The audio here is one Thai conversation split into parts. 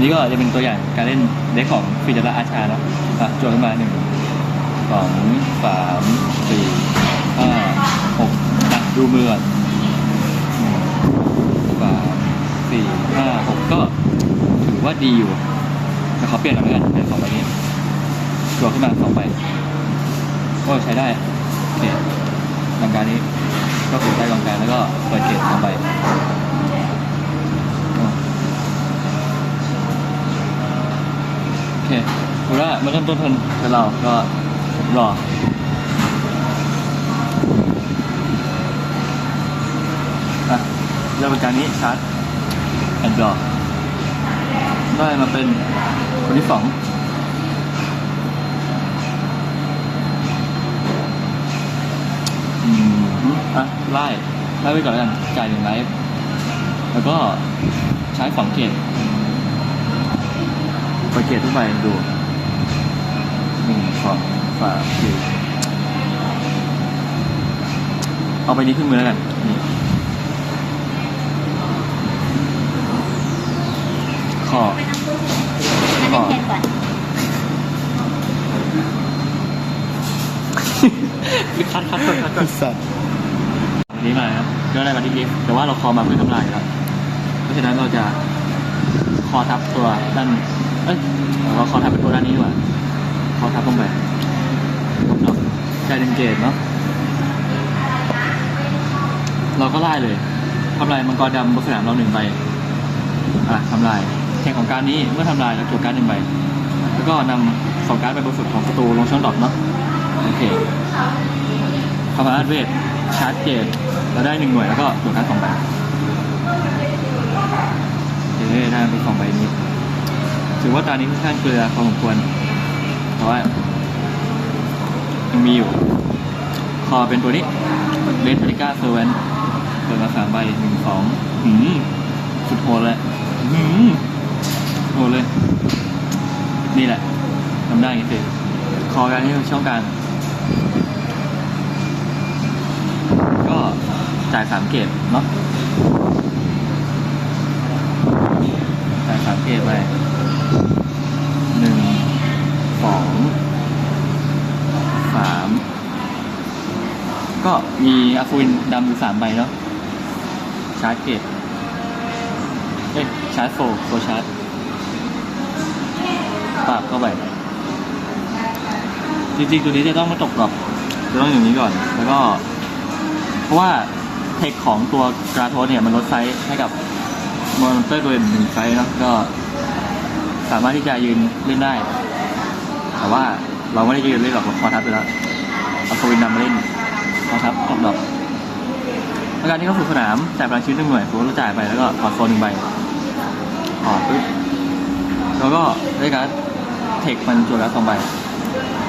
นนี้ก็จะเป็นตัวอย่างการเล่นเด็กของฟิเดล่าอาชาเนาะอะจวนขึ้นมาหนึ่งสองสามสี่ห้าหกอะดูมือก่อนสามสี่ห้าหกก็ถือว่าดีอยู่แต่เขาเปลี่ยนมาแล้วกันเป็นสองใบนี้จวนขึ้นมาสองใบก็ใช้ได้โอเคกองการนี้ก็ฝึกได้กองการแล้วก็เปิดเกตสองใบอะ โอเค ดูว่าเมื่อเริ่มต้นเทิร์นเป็นเราก็รออะเริ่มเป็นการนี้ชาร์จแอนด์รอได้มาเป็นคนที่สองอืมอะไล่ไล่ไปก่อนแล้วกันจ่ายหนึ่งไลฟ์แล้วก็ใช้สองเกตไปเกตทุกใบดู หนึ่งสองสามสี่เอาไปนี้ขึ้นมือแล้วกันนี่ขอมาเล่นเทนก่อนคัดคัดคัดคัดคัดสัตว์วันนี้มาครับก็ได้มาที่กิฟต์แต่ว่าเราคอมาเพื่อทำลายแล้วเพราะฉะนั้นเราจะคอทับตัวด้าน เอ้ยเราคอทับเป็นตัวด้านนี้ดีกว่า คอทับลงไปเนาะใจเดนเกตเนาะเราก็ไล่เลยทำลายมังกรดำบนสนามเราหนึ่งใบอะทำลายแข่งของการนี้เมื่อทำลายเราจวการหนึ่งใบแล้วก็นำสองการไปบนสุดของศัตรูลงช่องดอกเนาะโอเคคาร์บาเวทชาร์จเกตเราได้หนึ่งหน่วยแล้วก็จวการสองใบโอเคได้เป็นสองใบนี้ ถือว่าตอนนี้ค่อนข้างเกลือพอสมควร เพราะว่ายังมีอยู่ คอเป็นตัวนี้เลนทริก้าเซอร์เวนเปิดมาสามใบหนึ่งสองหืมสุดโหดเลยหืมโหดเลย นี่แหละทำได้อย่างนี้สิคอการที่ช่องกลางก็จ่ายสามเกตเนาะจ่ายสามเกตไปหนึ่งสองสาม ก็มีอาฟูวินดำอยู่สามใบเนาะชาร์จเกตเอ้ยชาร์จโฟโฟชาร์จปรับเข้าไปจริงๆตัวนี้จะต้องม่ตกหรอกจะต้องอย่างนี้ก่อน แล้วก็ เพราะว่าเทคของตัวกราโทสเนี่ยมันลดไซส์ให้กับมอนเตอร์ตัวหนึ่งไซส์เนาะก็สามารถที่จะยืนเล่นได้ แต่ว่าเราไม่ได้ยืนเล่นหรอกเราคอทับไปแล้วเอาโควินนำมาเล่น คอกอกแล้วการที่เขาสู่สนามจ่ายพลังชีวิตหนึ่งหน่วยสมมติเราจ่ายไปแล้วก็ถอดโซนหนึ่งใบถอดปึ๊บแล้วก็ได้การเทคมันจวดแล้วสองใบ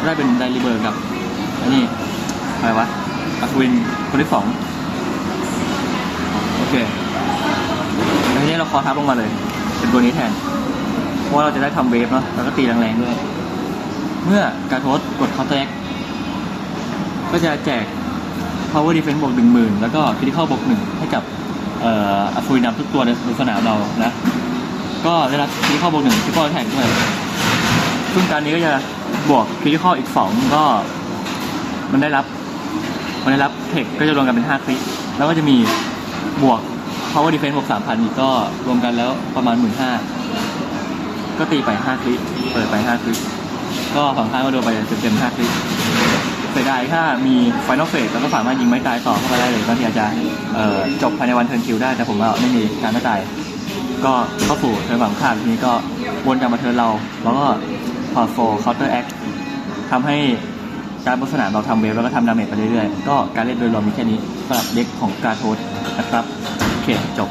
ได้เป็นไดริเบอร์กับอันนี้อะไรวะอัควินคนที่สองโอเคทีนี้เราคอทับลงมาเลย เป็นตัวนี้แทน เพราะว่าเราจะได้ทำเวฟเนาะแล้วก็ตีแรงๆด้วย เมื่อการโทสกดคา u เตอร์แอก็จะแจก power defense บวกหนึ่งหมื่นแล้วก็ critical บวกหนึ่งให้กับเอ่ออัฟวินนำทุกตัวในสนามเรานะ ก็ได้รับคริเข้าบวกหนึ่งคริเข้าแท็กด้วยซึ่งการนี้ก็จะบวกคริเข้าอีกสองก็ มันได้รับ มันได้รับเทคก็จะรวมกันเป็นห้าคริแล้วก็จะมีบวก power defense บวกสามพันอีกก็รวมกันแล้วประมาณหมื่นห้าก็ตีไปห้าคริเปิดไปห้าคริก็ฝั่งข้างก็โดนไปเต็มๆห้าคริ เสียดายถ้ามี final phase แล้วก็สามารถยิงไม้ตายต่อเข้าไปได้เลยบางทีอาจจะเอ่อจบภายในวันเทิร์นคิวได้แต่ผมว่าไม่มีการไม่ตาย ก็เข้าสู่เทิร์นฝั่งข้ามทีนี้ก็วนกลับมาเทิร์นเรา แล้วก็พอโฟเคาน์เตอร์แอคทำให้การบนสนามเราทำเวฟแล้วก็ทำดาเมจไปเรื่อยๆ ก็การเล่นโดยรวมมีแค่นี้สำหรับเด็กของการโทสนะครับโอเคจบ